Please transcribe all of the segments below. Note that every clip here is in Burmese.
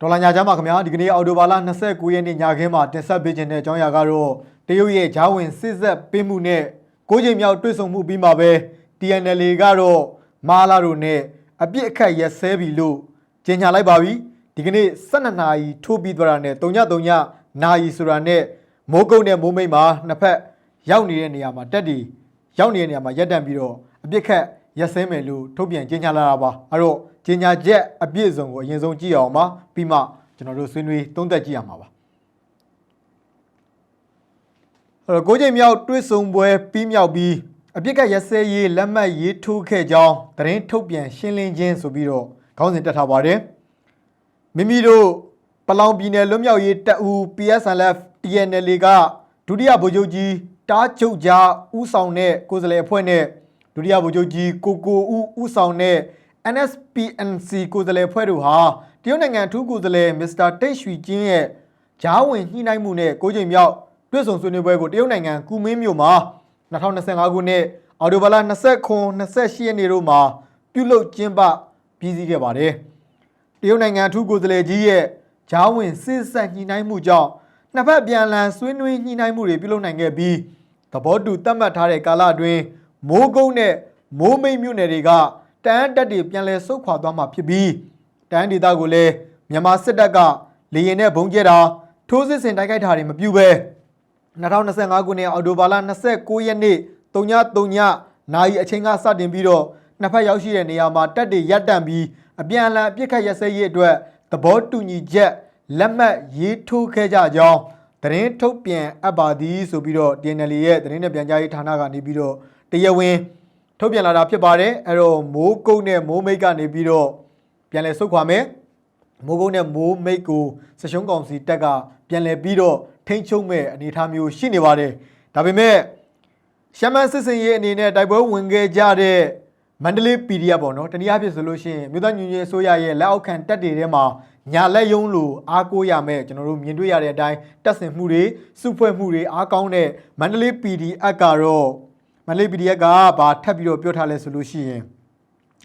ဒေါ်လာညာချမ်းပါခင်ဗျာဒီကနေ့အော်တိုဘာလ29ရက်နေ့ညခင်းမှာတင်ဆက်ပေးခြင်းတဲ့အကြောင်းအရာကတော့တရုတ်ရဲ့ဂျာဝင်စစ်ဆက်ပေးမှုနဲ့ကိုးချိန်မြောက်တွေ့ဆုံမှုပြီးမှာပဲ TNL ကတော့မာလာတို့နဲ့အပြစ်အခတ်ရက်စဲပြီလို့ကြေညာလိုက်ပါပြီဒီကနေ့12နာရီထိုးပြီးသွားတာနဲ့3ည3ညနာရီဆိုတာနဲ့မိုးကုတ်နဲ့မိုးမိတ်မှာနှစ်ဖက်ရောက်နေတဲ့နေရာမှာတက်တီရောက်နေတဲ့နေရာမှာရက်တန့်ပြီးတော့အပြစ်ခတ်ရက်စဲမယ်လို့ထုတ်ပြန်ကြေညာလာတာပါအဲ့တော့ ကြေညာချက်အပြည့်အစုံကိုအရင်ဆုံးကြည့်အောင်ပါပြီးမှကျွန်တော်တို့ဆွေးနွေးသုံးသပ်ကြည့်ရမှာပါအဲ့တော့ကိုးချိန်မြောက်တွဲဆုံပွဲပြီးမြောက်ပြီးအပြစ်ကရက်စဲရေးလက်မှတ်ရေးထိုးခဲ့ကြောင်းသတင်းထုတ်ပြန်ရှင်းလင်းခြင်းဆိုပြီးတော့ခေါင်းစဉ်တက်ထားပါတယ်မိမိတို့ပလောင်ပြည်နယ်လွတ်မြောက်ရေးတပ်ဦး PSLF TNL ကဒုတိယဗိုလ်ချုပ်ကြီးတားချုပ်ကြားဦးဆောင်တဲ့ကိုယ်စားလှယ်အဖွဲ့နဲ့ဒုတိယဗိုလ်ချုပ်ကြီးကိုကိုဦးဦးဆောင်တဲ့ NSPNC ကိုယ်စားလှယ်အဖွဲ့တို့ဟာတရုတ်နိုင်ငံအထူးကိုယ်စားလှယ်မစ္စတာတိတ်ရွှီကျင်းရဲ့ဂျားဝင်ညှိနှိုင်းမှုနဲ့ကိုးချိန်မြောက်တွေ့ဆုံဆွေးနွေးပွဲကိုတရုတ်နိုင်ငံကူမင်းမြို့မှာ2025ခုနှစ်အော်တိုဘာလ29 28ရက်နေ့တို့မှာပြုလုပ်ကျင်းပပြီးစီးခဲ့ပါတယ်။တရုတ်နိုင်ငံအထူးကိုယ်စားလှယ်ကြီးရဲ့ဂျားဝင်စစ်ဆက်ညှိနှိုင်းမှုကြောင့်နှစ်ဖက်ပြန်လည်ဆွေးနွေးညှိနှိုင်းမှုတွေပြုလုပ်နိုင်ခဲ့ပြီးသဘောတူသတ်မှတ်ထားတဲ့ကာလအတွင်းမိုးကုတ်နဲ့မိုးမိတ်မြို့နယ်တွေက တန်းတက်တွေပြန်လည်ဆုတ်ခွာသွားမှာဖြစ်ပြီးတန်းဒေသကိုလည်းမြန်မာစစ်တပ်ကလေရင်နဲ့ဘုံကျဲတာထိုးစစ်ဆင်တိုက်ခိုက်တာတွေမပြုဘဲ2025ခုနှစ်အောက်တိုဘာလ29ရက်နေ့3ည3ညနာရီအချိန်ကစတင်ပြီးတော့နှစ်ဖက်ရောက်ရှိတဲ့နေရာမှာတက်တွေရပ်တန့်ပြီးအပြန်အလှန်အပြစ်ခတ်ရက်စဲရေးအတွက်သဘောတူညီချက်လက်မှတ်ရေးထိုးခဲ့ကြကြောင်းသတင်းထုတ်ပြန်အပ်ပါသည်ဆိုပြီးတော့ DNL ရဲ့သတင်းနဲ့ပြန်ကြားရေးဌာနကနေပြီးတော့တရားဝင် ထုတ်ပြန်လာတာဖြစ်ပါတယ်အဲ့တော့မိုးကုတ်နဲ့မိုးမိတ်ကနေပြီးတော့ပြန်လည်ဆုတ်ခွာမယ်မိုးကုန်းနဲ့မိုးမိတ်ကိုစရှုံးကောင်စီတက်ကပြန်လည်ပြီးတော့ထိန်းချုပ်မဲ့အနေအထားမျိုးရှိနေပါတယ်ဒါပေမဲ့ရှမ်းမန်းစစ်စင်ရေးအနေနဲ့တိုက်ပွဲဝင်ခဲ့ကြတဲ့မန္တလေး PDF ပေါ့နော်တနည်းအားဖြင့်ဆိုလို့ရှိရင်မြို့သားညွညွအစိုးရရဲ့လက်အောက်ခံတပ်တွေထဲမှာညာလက်ယုံလို့အားကိုးရမဲ့ကျွန်တော်တို့မြင်တွေ့ရတဲ့အတိုင်းတပ်ဆင်မှုတွေစုဖွဲ့မှုတွေအားကောင်းတဲ့မန္တလေး PDF ကတော့ မန္တလေး PDF ကဘာထပ်ပြီးတော့ပြောထားလဲဆိုလို့ရှိရင်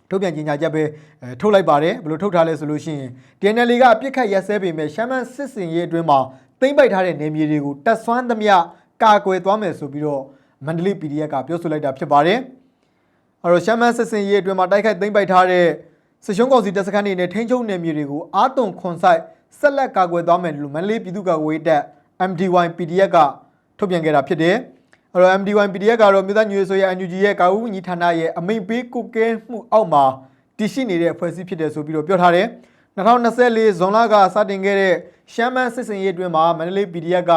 ထုတ်ပြန်ကြေညာချက်ပဲအဲထုတ်လိုက်ပါတယ်ဘယ်လိုထုတ်ထားလဲဆိုလို့ရှိရင် DNL ကအပြစ်ခတ်ရက်စဲပေမဲ့ရှမ်းမန်းစစ်စင်ရေးအတွင်းမှာသိမ့်ပိုက်ထားတဲ့နေမြေတွေကိုတက်ဆွမ်းသမျှကာကွယ်သွားမယ်ဆိုပြီးတော့မန္တလေး PDF ကပြောဆိုလိုက်တာဖြစ်ပါတယ်အဲတော့ရှမ်းမန်းစစ်စင်ရေးအတွင်းမှာတိုက်ခိုက်သိမ့်ပိုက်ထားတဲ့စစ်ရှုံးကောင်စီတပ်စခန်းတွေနဲ့ထိန်းချုပ်နေမြေတွေကိုအာသွန်ခွန်ဆိုင်ဆက်လက်ကာကွယ်သွားမယ်လို့မန္တလေးပြည်သူ့ကာကွယ်ရေးတပ် MDY PDF ကထုတ်ပြန်ခဲ့တာဖြစ်တယ် အဲ့တော့ MDY PDF ကတော့မြို့သားညွေဆိုရ NUG ရဲ့ကာကွယ်ဝန်ကြီးဌာနရဲ့အမိန့်ပေးကုကဲမှုအောက်မှာတည်ရှိနေတဲ့အဖွဲ့အစည်းဖြစ်တယ်ဆိုပြီးတော့ပြောထားတယ်2024ဇွန်လကစတင်ခဲ့တဲ့ရှမ်းမန်းစစ်စင်ရေးအတွင်းမှာမန္တလေး PDF က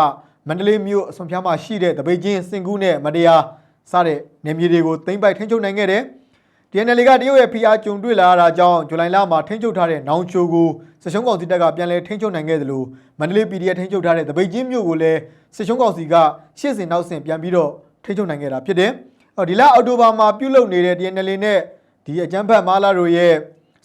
မန္တလေးမြို့အစွန်ဖျားမှာရှိတဲ့တပိတ်ချင်းစင်ကူးနဲ့မတရားစတဲ့နေမြေတွေကိုသိမ်းပိုက်ထိန်းချုပ်နိုင်ခဲ့တယ် DNL ကတရုတ်ရဲ့ PR ကြုံတွေ့လာတာကြောင့်ဇူလိုင်လမှာထိန်းချုပ်ထားတဲ့နောင်ချိုကိုစစ်ရှုံးကောင်စီတပ်ကပြန်လည်ထိန်းချုပ်နိုင်ခဲ့သလိုမန္တလေး PDF ထိန်းချုပ်ထားတဲ့တပိတ်ချင်းမြို့ကိုလည်းစစ်ရှုံးကောင်စီကရှေ့စဉ်နောက်စဉ်ပြန်ပြီးတော့ထိန်းချုပ်နိုင်ခဲ့တာဖြစ်တယ်။အော်ဒီလအောက်တိုဘာမှာပြုလုပ်နေတဲ့ DNL နဲ့ဒီအကြမ်းဖက်မာလာတို့ရဲ့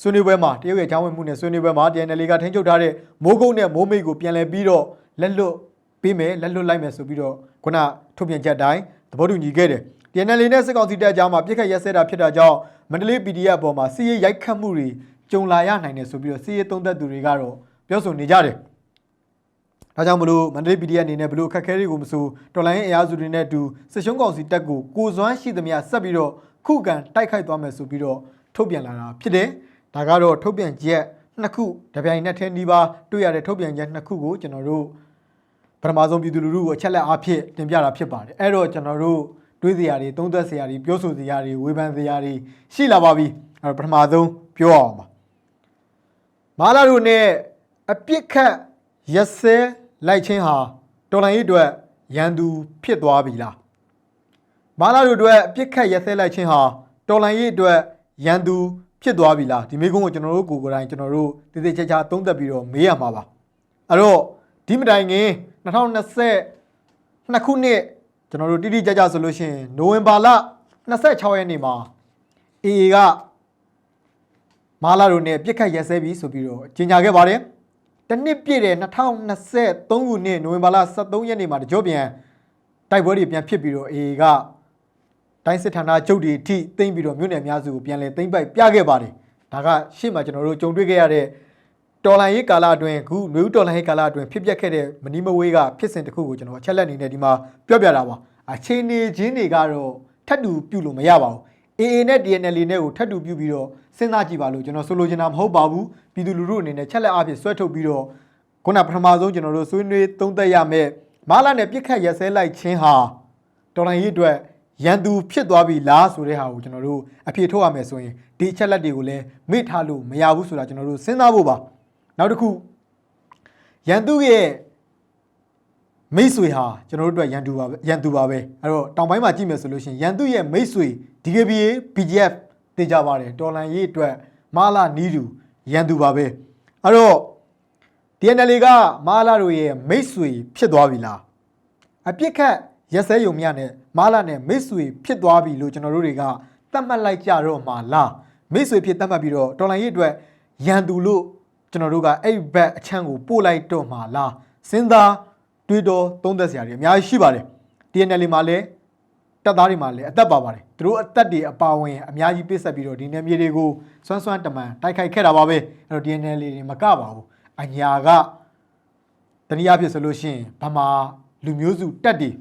ဆွေးနွေးပွဲမှာတရုတ်ရဲ့ချောင်းဝင်မှုနဲ့ဆွေးနွေးပွဲမှာ DNL ကထိန်းချုပ်ထားတဲ့မိုးကုတ်နဲ့မိုးမိတ်ကိုပြန်လည်ပြီးတော့လက်လွတ်ပေးမယ်လက်လွတ်လိုက်မယ်ဆိုပြီးတော့ခုနထုတ်ပြန်ချက်တိုင်းသဘောတူညီခဲ့တယ်။ DNL နဲ့စစ်ကောင်စီတပ်အကြားမှာပြစ်ခတ်ရက်စဲတာဖြစ်တာကြောင့် မန္တလေး PDF အပေါ်မှာစီးရဲရိုက်ခတ်မှုတွေကြုံလာရနိုင်တယ်ဆိုပြီးတော့စီးရဲသုံးသက်သူတွေကတော့ပြောဆိုနေကြတယ်။ဒါကြောင့်မလို့မန္တလေး PDF အနေနဲ့ဘလို့အခက်အခဲတွေကိုမဆိုတော်လိုင်းအင်အားစုတွေနဲ့အတူစစ်ရှုံးကောင်စီတပ်ကိုကိုစွမ်းရှိသမျှဆက်ပြီးတော့ခုခံတိုက်ခိုက်သွားမယ်ဆိုပြီးတော့ထုတ်ပြန်လာတာဖြစ်တယ်။ဒါကတော့ထုတ်ပြန်ချက်နှစ်ခုတပြိုင်နက်တည်းနှီးပါတွေ့ရတဲ့ထုတ်ပြန်ချက်နှစ်ခုကိုကျွန်တော်တို့ပထမဆုံးပြည်သူလူထုကိုအချက်လက်အားဖြင့်တင်ပြတာဖြစ်ပါတယ်အဲ့တော့ကျွန်တော်တို့ တွေးစရာတွေသုံးသပ်စရာတွေပြောဆိုစရာတွေဝေဖန်စရာတွေရှိလာပါပြီအဲ့တော့ပထမဆုံးပြောအောင်ပါမာလာတို့နဲ့အပြစ်ခတ်ရက်စဲလိုက်ချင်းဟာတော်လိုင်းရေးအတွက်ရန်သူဖြစ်သွားပြီလားမာလာတို့အတွက်အပြစ်ခတ်ရက်စဲလိုက်ချင်းဟာတော်လိုင်းရေးအတွက်ရန်သူဖြစ်သွားပြီလားဒီမိကုန်းကိုကျွန်တော်တို့ကိုယ်ကိုယ်တိုင်ကျွန်တော်တို့တည်တည်ချာချာသုံးသပ်ပြီးတော့မေးရမှာပါအဲ့တော့ဒီမတိုင်ခင်2020နှစ်ခုနှစ် ကျွန်တော်တို့တိတိကျကျဆိုလို့ရှိရင်နိုဝင်ဘာလ26ရက်နေ့မှာ AA ကမာလာတို့နဲ့ပြစ်ခတ်ရက်စဲပြီးဆိုပြီးတော့ကြေညာခဲ့ပါတယ်။တနှစ်ပြည့်တဲ့2023ခုနှစ်နိုဝင်ဘာလ23ရက်နေ့မှာတကြောပြန်တိုက်ပွဲတွေပြန်ဖြစ်ပြီးတော့ AA ကတိုင်းစစ်ဌာနချုပ်တွေအထိသိမ့်ပြီးတော့မြို့နယ်အများစုကိုပြန်လည်သိမ့်ပိုက်ပြခဲ့ပါတယ်။ဒါကရှေ့မှာကျွန်တော်တို့ကြုံတွေ့ခဲ့ရတဲ့ တော်လန်ရေးကာလအတွင်းအခုနွေဦးတော်လန်ရေးကာလအတွင်းဖြစ်ပျက်ခဲ့တဲ့မနီမဝေးကဖြစ်စဉ်တစ်ခုကိုကျွန်တော်အချက်လက်အနေနဲ့ဒီမှာပြောပြတာပါအခြေအနေချင်းတွေကတော့ထပ်တူပြုလို့မရပါဘူး AA နဲ့ DNL နဲ့ကိုထပ်တူပြုပြီးတော့စဉ်းစားကြည့်ပါလို့ကျွန်တော်ဆိုလိုချင်တာမဟုတ်ပါဘူးပြည်သူလူထုအနေနဲ့ချက်လက်အဖြစ်ဆွဲထုတ်ပြီးတော့ခုနပထမဆုံးကျွန်တော်တို့ဆွေးနွေးသုံးသပ်ရမယ်မာလာနဲ့ပြစ်ခတ်ရက်စဲလိုက်ခြင်းဟာတော်လိုင်းရေးအတွက်ရန်သူဖြစ်သွားပြီလားဆိုတဲ့ဟာကိုကျွန်တော်တို့အဖြေထုတ်ရမယ်ဆိုရင်ဒီအချက်လက်တွေကိုလည်းမေ့ထားလို့မရဘူးဆိုတာကျွန်တော်တို့စဉ်းစားဖို့ပါ နောက်တစ်ခုရန်သူရဲ့မိတ်ဆွေဟာကျွန်တော်တို့အတွက်ရန်သူပါပဲရန်သူပါပဲအဲ့တော့တောင်ပိုင်းမှာကြည့်မယ်ဆိုလို့ရှိရင်ရန်သူရဲ့မိတ်ဆွေ DKBA BGF တေကြပါတယ်တော်လန်ရေးအတွက်မာလာနီးတူရန်သူပါပဲအဲ့တော့ DNL ကမာလာတို့ရဲ့မိတ်ဆွေဖြစ်သွားပြီလားအပြစ်ခတ်ရက်စဲယုံမြနဲ့မာလာနဲ့မိတ်ဆွေဖြစ်သွားပြီလို့ကျွန်တော်တို့တွေကသတ်မှတ်လိုက်ကြတော့မှာလားမိတ်ဆွေဖြစ်သတ်မှတ်ပြီးတော့တော်လန်ရေးအတွက်ရန်သူလို့ ကျွန်တော်တို့ကအဲ့ဘက်အချမ်းကိုပို့လိုက်တော့မှာလားစဉ်းစားတွေးတော်သုံးသက်စရာတွေအများကြီးရှိပါတယ် TNL မှာလည်းတပ်သားတွေမှာလည်းအသက်ပါပါတယ်သူတို့အသက်တွေအပါဝင်အများကြီးပြည့်ဆက်ပြီးတော့ဒီနယ်မြေတွေကိုစွမ်းစွမ်းတမန်တိုက်ခိုက်ခဲ့တာပါပဲအဲ့တော့ TNL တွေမကပါဘူးအညာကတနည်းအားဖြင့်ဆိုလို့ရှိရင်ဗမာလူမျိုးစုတက်တွေ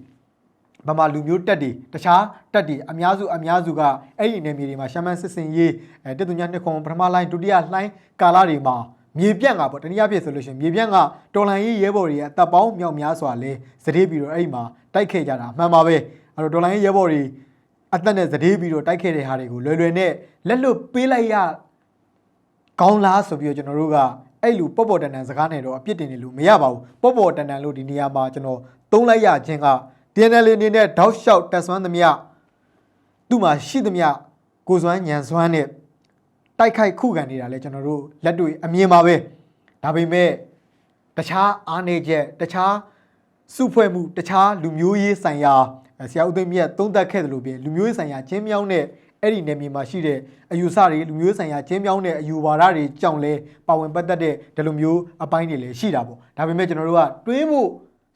ဗမာလူမျိုးတက်တွေတခြားတက်တွေအများစုအများစုကအဲ့ဒီနယ်မြေတွေမှာရှမ်းမန်းစစ်စင်ရေးအဲတက်သူညနှစ်ခုပထမလိုင်းဒုတိယလိုင်းကာလတွေမှာ မြေပြန့်ကပေါ့တနည်းအားဖြင့်ဆိုလို့ရှိရင်မြေပြန့်ကတော်လန်ရေးရဲဘော်တွေရဲ့တပ်ပေါင်းမြောက်များစွာလဲစတေးပြီးတော့အဲ့ဒီမှာတိုက်ခဲ့ကြတာအမှန်ပါပဲအဲ့တော့တော်လန်ရေးရဲဘော်တွေအသက်နဲ့စတေးပြီးတော့တိုက်ခဲ့တဲ့ဟာတွေကိုလွယ်လွယ်နဲ့လက်လွတ်ပေးလိုက်ရကောင်းလားဆိုပြီးတော့ကျွန်တော်တို့ကအဲ့လိုပေါ့ပေါ့တန်တန်စကားနဲ့တော့အပြစ်တင်နေလို့မရပါဘူးပေါ့ပေါ့တန်တန်လို့ဒီနေရာမှာကျွန်တော်သုံးလိုက်ရခြင်းက DNL အနေနဲ့တောက်လျှောက်တက်ဆွမ်းသမျှသူ့မှာရှိသမျှကိုစွမ်းညံစွမ်းနဲ့ တိုက်ခိုက်ခုခံနေတာလဲကျွန်တော်တို့လက်တွေ့အမြင်ပါပဲဒါပေမဲ့တခြားအားနေချက်တခြားစုဖွဲ့မှုတခြားလူမျိုးရေးဆိုင်ရာဆရာဦးသိန်းမြတ်သုံးသပ်ခဲ့တယ်လို့ပြင်လူမျိုးရေးဆိုင်ရာချင်းမြောင်းတဲ့အဲ့ဒီနယ်မြေမှာရှိတဲ့အယူဆတွေလူမျိုးရေးဆိုင်ရာချင်းမြောင်းတဲ့အယူဝါဒတွေကြောင့်လဲပါဝင်ပတ်သက်တဲ့ဒီလိုမျိုးအပိုင်းတွေလည်းရှိတာပေါ့ဒါပေမဲ့ကျွန်တော်တို့ကတွေးဖို့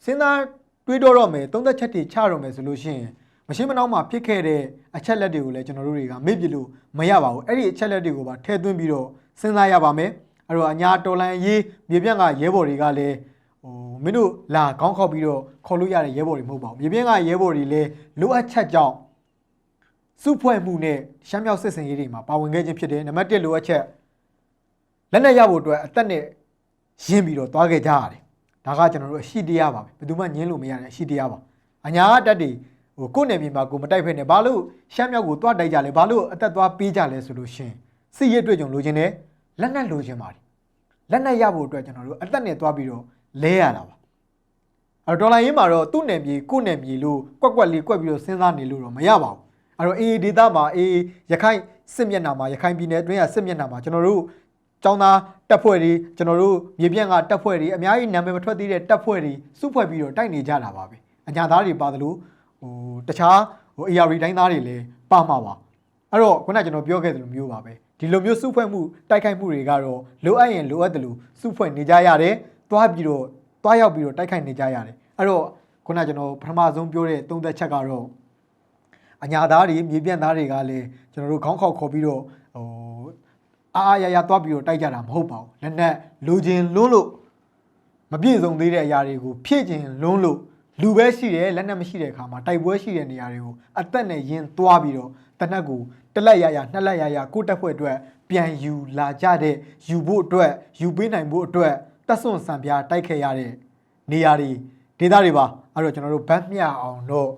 စဉ်းစားတွေးတော့တော့မယ်သုံးသက်ချက်တွေချတော့မယ်ဆိုလို့ရှိရင် မရှိမနှောင်းမှာဖြစ်ခဲ့တဲ့အချက်လက်တွေကိုလည်းကျွန်တော်တို့တွေကမေ့ပြလို့မရပါဘူးအဲ့ဒီအချက်လက်တွေကိုပါထည့်သွင်းပြီးတော့စဉ်းစားရပါမယ်အဲ့တော့အညာတော်လန်ရေးမြေပြန့်ကရဲဘော်တွေကလည်းဟိုမင်းတို့လာခေါင်းခောက်ပြီးတော့ခေါ်လို့ရတဲ့ရဲဘော်တွေမဟုတ်ပါဘူးမြေပြင်ကရဲဘော်တွေလည်းလိုအပ်ချက်ကြောင့်စုဖွဲ့မှုနဲ့ရှမ်းမြောက်စစ်စင်ရေးတွေမှာပါဝင်ခဲ့ခြင်းဖြစ်တယ်နံပါတ်1လိုအပ်ချက်လက်နက်ရဖို့အတွက်အသက်နဲ့ရင်းပြီးတော့သွားခဲ့ကြရတယ်ဒါကကျွန်တော်တို့အရှိတရားပါပဲဘယ်သူမှညင်းလို့မရတဲ့အရှိတရားပါအညာကတက်တွေ ဟိုကိုယ့်နယ်မြေမှာကိုမတိုက်ဖက်နဲ့ဘာလို့ရှမ်းမြောက်ကိုသွားတိုက်ကြလဲဘာလို့အသက်သွားပေးကြလဲဆိုလို့ရှင်စစ်ရေးတွေ့ကြုံလိုချင်တယ်လက်နက်လိုချင်ပါတယ်လက်နက်ရဖို့အတွက်ကျွန်တော်တို့အသက်နဲ့သွားပြီးတော့လဲရတာပါအဲ့တော့ဒေါ်လာရင်းမှာတော့သူ့နယ်မြေကိုယ့်နယ်မြေလို့ကွက်ကွက်လေးကွက်ပြီးတော့စဉ်းစားနေလို့တော့မရပါဘူးအဲ့တော့ AA ဒေတာမှာ AA ရခိုင်စစ်မျက်နှာမှာရခိုင်ပြည်နယ်အတွင်းကစစ်မျက်နှာမှာကျွန်တော်တို့ចောင်းသားတပ်ဖွဲ့တွေကျွန်တော်တို့မြေပြန့်ကတပ်ဖွဲ့တွေအများကြီးနာမည်မထွက်သေးတဲ့တပ်ဖွဲ့တွေစုဖွဲ့ပြီးတော့တိုက်နေကြတာပါပဲအညာသားတွေပါသလို ဟိုတခြားဟို AR တိုင်းသားတွေလည်းပါမှာပါအဲ့တော့ခုနကကျွန်တော်ပြောခဲ့သလိုမျိုးပါပဲဒီလိုမျိုးစုဖွဲ့မှုတိုက်ခိုက်မှုတွေကတော့လိုအပ်ရင်လိုအပ်တယ်လို့စုဖွဲ့နေကြရတယ်တွားပြီးတော့တွားရောက်ပြီးတော့တိုက်ခိုက်နေကြရတယ်အဲ့တော့ခုနကကျွန်တော်ပထမဆုံးပြောတဲ့သုံးသက်ချက်ကတော့အညာသားတွေမြေပြန့်သားတွေကလည်းကျွန်တော်တို့ခေါင်းခေါက်ခေါ်ပြီးတော့ဟိုအားအားရရတွားပြီးတော့တိုက်ကြတာမဟုတ်ပါဘူးလက်နက်လိုချင်လွန်းလို့မပြည့်စုံသေးတဲ့အရာတွေကိုဖြည့်ကျင်လွန်းလို့ လူပဲရှိတယ်လက်နက်မရှိတဲ့အခါမှာတိုက်ပွဲရှိတဲ့နေရာတွေကိုအသက်နဲ့ရင်သွားပြီးတော့တနက်ကိုတစ်လက်ရရနှစ်လက်ရရကိုယ့်တက်ဖွဲ့အတွက်ပြန်ယူလာကြတဲ့ယူဖို့အတွက်ယူပေးနိုင်ဖို့အတွက်တက်ဆွန့်ဆံပြားတိုက်ခဲ့ရတဲ့နေရာတွေဒေသတွေပါအဲ့တော့ကျွန်တော်တို့ဗတ်မျှအောင်တော့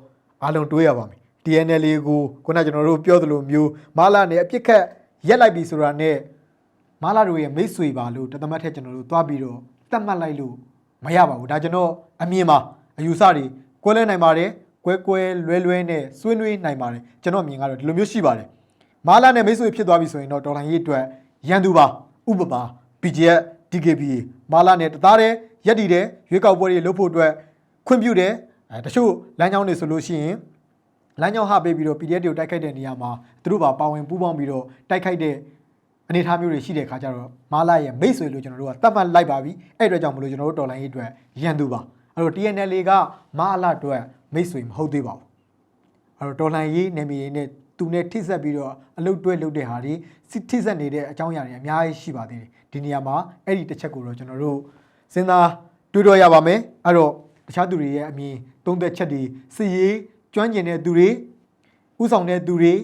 အားလုံးတွေးရပါမယ် DNL ကိုခုနကကျွန်တော်တို့ပြောသလိုမျိုးမာလာနဲ့အပြစ်ခတ်ရက်လိုက်ပြီဆိုတာနဲ့မာလာတို့ရဲ့မိတ်ဆွေပါလို့တသမတ်ထက်ကျွန်တော်တို့သွားပြီးတော့တတ်မှတ်လိုက်လို့မရပါဘူးဒါကျွန်တော်အမြင်ပါ အယူဆတွေကွဲလဲနိုင်ပါတယ်ကွဲကွဲလွဲလွဲနဲ့ဆွေးနွေးနိုင်ပါတယ်ကျွန်တော်အမြင်ကတော့ဒီလိုမျိုးရှိပါတယ်မာလာနဲ့မိတ်ဆွေဖြစ်သွားပြီဆိုရင်တော့ဒေါ်လာရေးအတွက်ရန်သူပါဥပပါ BGF DKBA မာလာနဲ့တသားတဲ့ရက်တည်တဲ့ရွေးကောက်ပွဲတွေလုပ်ဖို့အတွက်ခွင့်ပြုတယ်အဲတချို့လမ်းကြောင်းတွေဆိုလို့ရှိရင်လမ်းကြောင်းဟပေးပြီးတော့ PDF တွေကိုတိုက်ခိုက်တဲ့နေရာမှာသူတို့ပါပါဝင်ပူးပေါင်းပြီးတော့တိုက်ခိုက်တဲ့အနေအထားမျိုးတွေရှိတဲ့ခါကျတော့မာလာရဲ့မိတ်ဆွေလို့ကျွန်တော်တို့ကတတ်မှတ်လိုက်ပါပြီအဲ့အတွက်ကြောင့်မလို့ကျွန်တော်တို့တော်လိုင်းရေးအတွက်ရန်သူပါ အဲ့တော့ TNL ကမာလာအတွက်မိတ်ဆွေမဟုတ်သေးပါဘူးအဲ့တော့တော်လိုင်းရေးနေမီရေးနဲ့သူနဲ့ထိဆက်ပြီးတော့အလုတ်တွဲလုပ်တဲ့ဟာတွေစစ်ထိဆက်နေတဲ့အကြောင်းအရာတွေအများကြီးရှိပါသေးတယ်ဒီနေရာမှာအဲ့ဒီတစ်ချက်ကိုတော့ကျွန်တော်တို့စဉ်းစားတွေးတော့ရပါမယ်အဲ့တော့တခြားသူတွေရဲ့အမြင်သုံးသက်ချက်တွေစီရေးကျွမ်းကျင်တဲ့သူတွေဥဆောင်တဲ့သူတွေ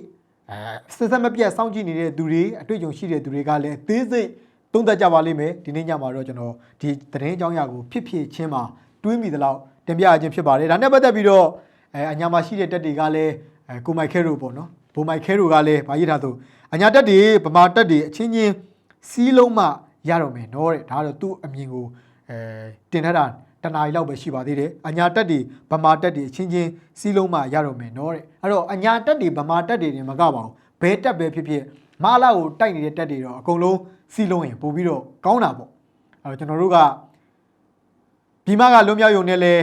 အဲဆက်ဆက်မပြတ်စောင့်ကြည့်နေတဲ့သူတွေအတွေ့အကြုံရှိတဲ့သူတွေကလည်းအသေးစိတ်သုံးသက်ကြပါလိမ့်မယ်ဒီနေ့ညမှာတော့ကျွန်တော်ဒီသတင်းအကြောင်းအရာကိုဖြစ်ဖြစ်ချင်းမှာ တွေးမိသလောက်တင်ပြခြင်းဖြစ်ပါတယ်ဒါနဲ့ပတ်သက်ပြီးတော့အဲအညာမှာရှိတဲ့တက်တွေကလည်းအဲကိုမိုက်ခဲတို့ပေါ့နော်ဘိုမိုက်ခဲတို့ကလည်းဗာရထားသူအညာတက်တွေဗမာတက်တွေအချင်းချင်းစီးလုံးမှရတော့မယ်နော်တဲ့ဒါကတော့သူ့အမြင်ကိုအဲတင်ထားတာတနားရီလောက်ပဲရှိပါသေးတယ်အညာတက်တွေဗမာတက်တွေအချင်းချင်းစီးလုံးမှရတော့မယ်နော်တဲ့အဲ့တော့အညာတက်တွေဗမာတက်တွေနေမကပါဘူးဘဲတက်ပဲဖြစ်ဖြစ်မာလာကိုတိုက်နေတဲ့တက်တွေတော့အကုန်လုံးစီးလုံးရင်ပို့ပြီးတော့ကောင်းတာပေါ့အဲ့တော့ကျွန်တော်တို့က ပြည်မကလွတ်မြောက်ရုံနဲ့လဲ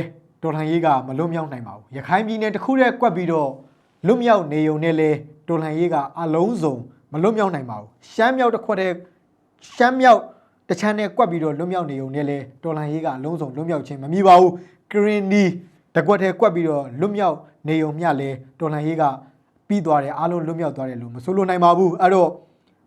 တော်လှန်ရေးကမလွတ်မြောက်နိုင်ပါဘူးရခိုင်ပြည်နယ်တစ်ခုတည်းကွက်ပြီးတော့လွတ်မြောက်နေုံနဲ့လဲတော်လှန်ရေးကအလုံးစုံမလွတ်မြောက်နိုင်ပါဘူးရှမ်းမြောက်တစ်ခွက်တည်းရှမ်းမြောက်တစ်ချမ်းနဲ့ကွက်ပြီးတော့လွတ်မြောက်နေုံနဲ့လဲတော်လှန်ရေးကအလုံးစုံလွတ်မြောက်ခြင်းမမြည်ပါဘူးကရင်နီတစ်ခွက်တည်းကွက်ပြီးတော့လွတ်မြောက်နေုံမြလဲတော်လှန်ရေးကပြီးသွားတယ်အားလုံးလွတ်မြောက်သွားတယ်လို့မဆိုလိုနိုင်ပါဘူးအဲ့တော့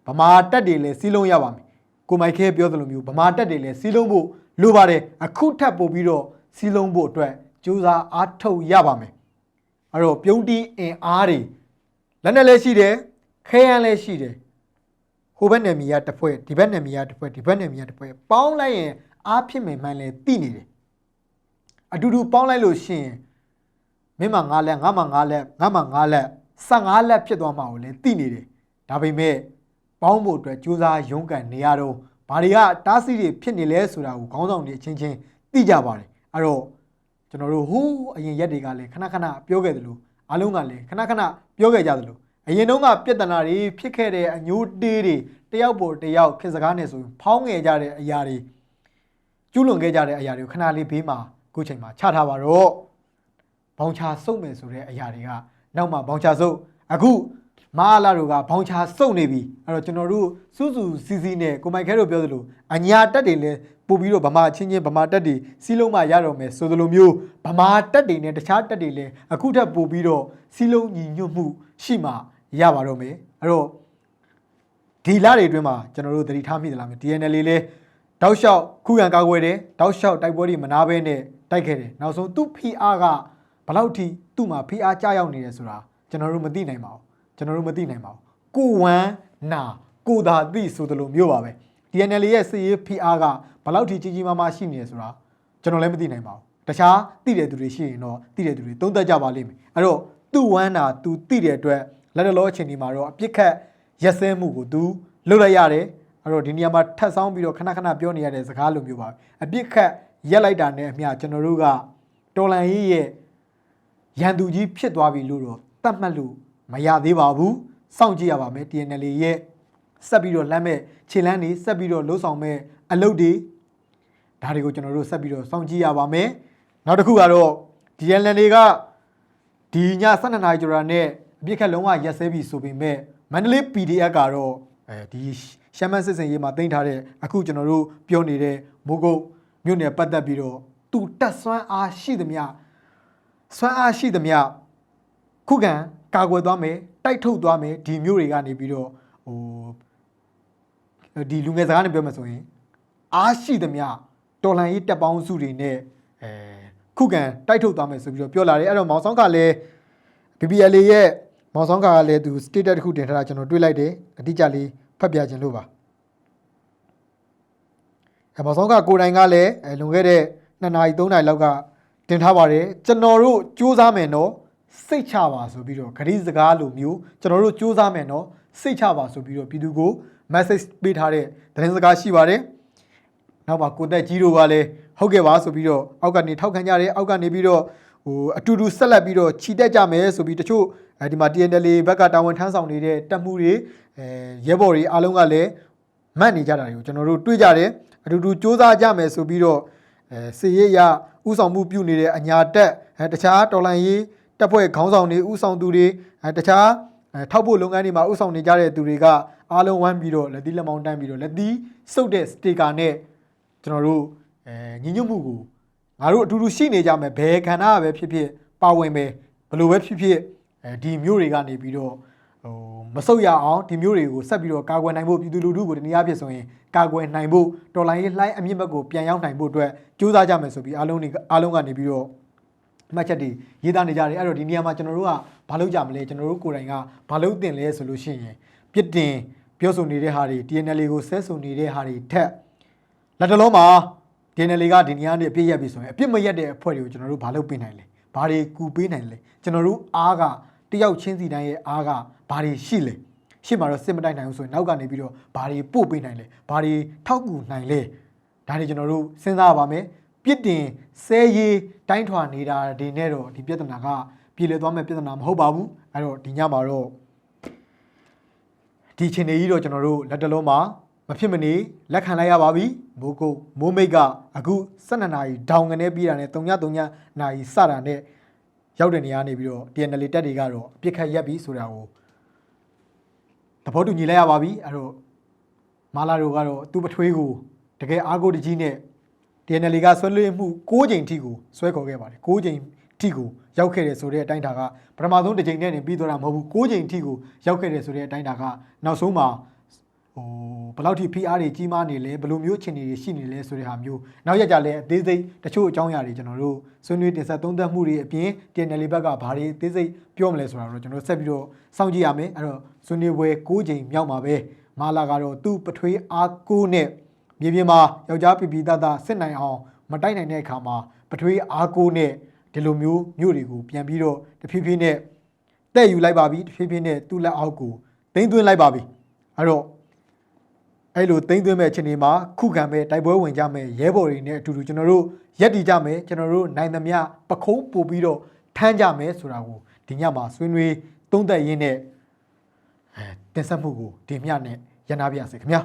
ဗမာတက်တွေလဲစီးလုံးရပါမယ်ကိုမိုက်ခဲပြောသလိုမျိုးဗမာတက်တွေလည်းစီးလုံးဖို့ လိုပါတယ်အခုထပ်ပို့ပြီးတော့စီးလုံးဖို့အတွက်ကြိုးစားအားထုတ်ရပါမယ်အဲ့တော့ပြုံးတီးအင်အားတွေလက်နဲ့လည်းရှိတယ်ခဲရန်လည်းရှိတယ်ဟိုဘက်နယ်မြေကတစ်ဖွဲ့ဒီဘက်နယ်မြေကတစ်ဖွဲ့ဒီဘက်နယ်မြေကတစ်ဖွဲ့ပေါင်းလိုက်ရင်အားဖြစ်မယ်မှန်လဲသိနေတယ်အတူတူပေါင်းလိုက်လို့ရှိရင်မင်းမငါလက်ငါမငါလက်ငါမငါလက်15လက်ဖြစ်သွားမှာကိုလည်းသိနေတယ်ဒါပေမဲ့ပေါင်းဖို့အတွက်ကြိုးစားရုန်းကန်နေရတော့ ဘာတွေကတားဆီးတွေဖြစ်နေလဲဆိုတာကိုခေါင်းဆောင်တွေအချင်းချင်းသိကြပါတယ်အဲ့တော့ကျွန်တော်တို့ဟိုးအရင်ရက်တွေကလည်းခဏခဏပြောခဲ့သလိုအားလုံးကလည်းခဏခဏပြောခဲ့ကြသလိုအရင်တုန်းကပြဿနာတွေဖြစ်ခဲ့တဲ့အညိုးတေးတွေတယောက်ပေါ်တယောက်ခေတ်စကားနဲ့ဆိုရင်ဖောင်းငယ်ကြတဲ့အရာတွေကျူးလွန်ခဲ့ကြတဲ့အရာတွေကိုခဏလေးဘေးမှာအခုချိန်မှာချထားပါတော့ဘောင်ချစုပ်မယ်ဆိုတဲ့အရာတွေကနောက်မှဘောင်ချစုပ်အခု မဟာလာတို့ကဘောင်ချစုပ်နေပြီအဲ့တော့ကျွန်တော်တို့စုစုစီစီနဲ့ကိုမိုက်ခဲတို့ပြောသလိုအညာတက်တွေလည်းပို့ပြီးတော့ဗမာချင်းချင်းဗမာတက်တွေစီးလုံးမှရတော့မယ်ဆိုသလိုမျိုးဗမာတက်တွေနဲ့တခြားတက်တွေလည်းအခုထပ်ပို့ပြီးတော့စီးလုံးညီညွတ်မှုရှိမှရပါတော့မယ်အဲ့တော့ဒီလတွေအတွင်းမှာကျွန်တော်တို့သတိထားမိသလားမသိ DNL လေးလည်းတောက်လျှောက်ခုခံကာကွယ်တယ်တောက်လျှောက်တိုက်ပွဲတွေမနာဘဲနဲ့တိုက်ခဲ့တယ်နောက်ဆုံးသူ့ PR ကဘယ်လောက်ထိသူ့မှာ PR ကြားရောက်နေတယ်ဆိုတာကျွန်တော်တို့မသိနိုင်ပါဘူး ကျွန်တော်တို့မသိနိုင်ပါဘူးကိုဝမ်းနာကိုသာသိဆိုသလိုမျိုးပါပဲ DNL ရဲ့စစ်ရေး PR ကဘယ်လောက်ထိကြီးကြီးမားမားရှိနေတယ်ဆိုတာကျွန်တော်လည်းမသိနိုင်ပါဘူးတခြားသိတဲ့သူတွေရှိရင်တော့သိတဲ့သူတွေသုံးသပ်ကြပါလိမ့်မယ်အဲ့တော့သူ့ဝမ်းနာသူသိတဲ့အတွက်လက်တလောအချိန်ဒီမှာတော့အပြစ်ခတ်ရက်စဲမှုကိုသူလှုပ်လိုက်ရတယ်အဲ့တော့ဒီနေရာမှာထပ်ဆောင်ပြီးတော့ခဏခဏပြောနေရတဲ့စကားလိုမျိုးပါပဲအပြစ်ခတ်ရက်လိုက်တာနဲ့အမျှကျွန်တော်တို့ကတော်လန်ရေးရဲ့ရန်သူကြီးဖြစ်သွားပြီလို့တော့တတ်မှတ်လို့ မရသေးပါဘူးစောင့်ကြည့်ရပါမယ် TNL ရဲ့ဆက်ပြီးတော့လမ်းမဲ့ခြေလမ်းတွေဆက်ပြီးတော့လှုပ်ဆောင်မဲ့အလုပ်တွေဒါတွေကိုကျွန်တော်တို့ဆက်ပြီးတော့စောင့်ကြည့်ရပါမယ်။နောက်တစ်ခုကတော့ DNL တွေကဒီည12နာရီကျော်တာနဲ့အပြစ်ခတ်လုံးဝရက်စဲပြီဆိုပေမဲ့မန္တလေး PDF ကတော့အဲဒီရှမ်းမန်းစစ်စင်ရေးမှာတင်ထားတဲ့အခုကျွန်တော်တို့ပြောနေတဲ့မိုးကုတ်မြို့နယ်ပတ်သက်ပြီးတော့သူတက်ဆွမ်းအားရှိသမျှဆွမ်းအားရှိသမျှခုခံ ကာကွယ်သွားမယ်တိုက်ထုတ်သွားမယ်ဒီမြို့တွေကနေပြီးတော့ဟိုဒီလူငယ်စကားနဲ့ပြောမှဆိုရင်အားရှိသမျှတော်လန်ရေးတက်ပေါင်းစုတွေနဲ့အဲခုခံတိုက်ထုတ်သွားမယ်ဆိုပြီးတော့ပြောလာတယ်အဲ့တော့မောင်ဆောင်ကလည်း BBL ရဲ့မောင်ဆောင်ကလည်းသူ status တစ်ခုတင်ထားတာကျွန်တော်တွေ့လိုက်တယ်အတိအကျလေးဖတ်ပြခြင်းလို့ပါအဲမောင်ဆောင်ကကိုယ်တိုင်ကလည်းအဲလွန်ခဲ့တဲ့2နာရီ3နာရီလောက်ကတင်ထားပါတယ်ကျွန်တော်တို့စူးစမ်းမယ်နော် စိတ်ချပါဆိုပြီးတော့ဂရိစကားလိုမျိုးကျွန်တော်တို့စူးစမ်းမယ်နော်စိတ်ချပါဆိုပြီးတော့ပြည်သူကို message ပေးထားတဲ့သတင်းစကားရှိပါတယ်နောက်ပါကိုသက်ကြီးတို့ကလည်းဟုတ်ကဲ့ပါဆိုပြီးတော့အောက်ကနေထောက်ခံကြတယ်အောက်ကနေပြီးတော့ဟိုအတူတူဆက်လက်ပြီးတော့ခြိတက်ကြမယ်ဆိုပြီးတချို့အဲဒီမှာ TNL ဘက်ကတာဝန်ထမ်းဆောင်နေတဲ့တပ်မှုတွေအဲရဲဘော်တွေအားလုံးကလည်းမှတ်နေကြတာတွေကိုကျွန်တော်တို့တွေ့ကြတယ်အတူတူစူးစမ်းကြမယ်ဆိုပြီးတော့အဲစေရရဥဆောင်မှုပြုနေတဲ့အညာတက်အဲတခြားတော်လန်ရေး တပ်ဖွဲ့ခေါင်းဆောင်တွေဥဆောင်သူတွေအဲတခြားအဲထောက်ဖို့လုပ်ငန်းတွေမှာဥဆောင်နေကြတဲ့သူတွေကအားလုံးဝမ်းပြီးတော့လက်သီးလက်မောင်းတန်းပြီးတော့လက်သီးစုပ်တဲ့စတေကာနဲ့ကျွန်တော်တို့အဲညီညွတ်မှုကိုငါတို့အတူတူရှိနေကြမယ်ဘယ်ခန္ဓာပဲဖြစ်ဖြစ်ပါဝင်ပဲဘယ်လိုပဲဖြစ်ဖြစ်အဲဒီမျိုးတွေကနေပြီးတော့ဟိုမဆုတ်ရအောင်ဒီမျိုးတွေကိုဆက်ပြီးတော့ကာကွယ်နိုင်ဖို့ပြည်သူလူထုကိုတနည်းအားဖြင့်ဆိုရင်ကာကွယ်နိုင်ဖို့တော်လိုင်းရေးလှိုင်းအမြင့်ဘက်ကိုပြန်ရောက်နိုင်ဖို့အတွက်ကြိုးစားကြမယ်ဆိုပြီးအားလုံးတွေအားလုံးကနေပြီးတော့ မှတ်ချက်တွေရေးသားနေကြတယ်အဲ့တော့ဒီနေရာမှာကျွန်တော်တို့ကဘာလုပ်ကြမလဲကျွန်တော်တို့ကိုယ်တိုင်ကဘာလုပ်တင်လဲဆိုလို့ရှိရင်ပြစ်တင်ပြောဆိုနေတဲ့ဟာတွေ TNL ကိုဆဲဆိုနေတဲ့ဟာတွေထက်လက်တလုံးမှာ TNL ကဒီနေရာနဲ့အပြည့်ရက်ပြီဆိုရင်အပြစ်မရက်တဲ့အဖွဲ့တွေကိုကျွန်တော်တို့ဘာလုပ်ပေးနိုင်လဲဘာတွေကူပေးနိုင်လဲကျွန်တော်တို့အားကတယောက်ချင်းစီတိုင်းရဲ့အားကဘာတွေရှိလဲရှေ့မှာတော့စစ်မတိုက်နိုင်ဘူးဆိုရင်နောက်ကနေပြီးတော့ဘာတွေပို့ပေးနိုင်လဲဘာတွေထောက်ကူနိုင်လဲဒါတွေကျွန်တော်တို့စဉ်းစားပါမယ် ပြစ်တင်ဆဲရေးတိုင်းထွာနေတာဒီနဲ့တော့ဒီပြဿနာကပြည်လည်သွားမဲ့ပြဿနာမဟုတ်ပါဘူးအဲ့တော့ဒီညမှာတော့ဒီချိန်နေကြီးတော့ကျွန်တော်တို့လက်တလုံးမှာမဖြစ်မနေလက်ခံလိုက်ရပါပြီမိုးကုတ်မိုးမိတ်ကအခု12နာရီဒေါင်ကနေပြီးတာနဲ့3ည3ညနာရီစတာနဲ့ရောက်တဲ့နေရာနေပြီးတော့ TNL တက်တွေကတော့အပြစ်ခတ်ရက်ပြီဆိုတာကိုသဘောတူညီလိုက်ရပါပြီအဲ့တော့မာလာတို့ကတော့သူ့ပထွေးကိုတကယ်အားကိုးတကြီးနဲ့ TNL ကဆွဲလွှဲမှု6ချိန်ထိကိုဆွဲခေါ်ခဲ့ပါတယ်6ချိန်ထိကိုရောက်ခဲ့တယ်ဆိုတဲ့အတိုင်းတာကပထမဆုံးတစ်ချိန်နဲ့နေပြီးတော့တာမဟုတ်ဘူး6ချိန်ထိကိုရောက်ခဲ့တယ်ဆိုတဲ့အတိုင်းတာကနောက်ဆုံးမှာဟိုဘယ်လောက်ထိ PR တွေကြီးမားနေလဲဘယ်လိုမျိုးအခြေအနေတွေရှိနေလဲဆိုတဲ့ဟာမျိုးနောက်ရက်ကြလဲအသေးစိတ်တချို့အကြောင်းအရာတွေကျွန်တော်တို့ဆွေးနွေးတင်ဆက်သုံးသပ်မှုတွေအပြင် TNL ဘက်ကဘာတွေအသေးစိတ်ပြောမလဲဆိုတာတော့ကျွန်တော်တို့ဆက်ပြီးတော့စောင့်ကြည့်ရမယ်အဲ့တော့ဆွေးနွေးပွဲ6ချိန်မြောက်မှာပဲမာလာကတော့သူ့ပထွေးအားကိုးနဲ့ မြေပြင်မှာယောက်ျားပြပြသားသားစစ်နိုင်အောင်မတိုက်နိုင်တဲ့အခါမှာပထွေးအားကိုးနဲ့ဒီလိုမျိုးမျိုးတွေကိုပြန်ပြီးတော့တဖြည်းဖြည်းနဲ့တဲ့ယူလိုက်ပါပြီတဖြည်းဖြည်းနဲ့သူ့လက်အောက်ကိုသိမ်းသွင်းလိုက်ပါပြီအဲ့တော့အဲ့လိုသိမ့်သွင်းမဲ့အချိန်ဒီမှာခုခံမဲ့တိုက်ပွဲဝင်ကြမဲ့ရဲဘော်တွေနဲ့အတူတူကျွန်တော်တို့ရက်တည်ကြမယ်ကျွန်တော်တို့နိုင်သမျှပခုံးပို့ပြီးတော့ထမ်းကြမယ်ဆိုတာကိုဒီညမှာဆွေးနွေးသုံးသပ်ရင်းနဲ့အဲတင်ဆက်မှုကိုဒီမျှနဲ့ရန်နာပြရစေခင်ဗျာ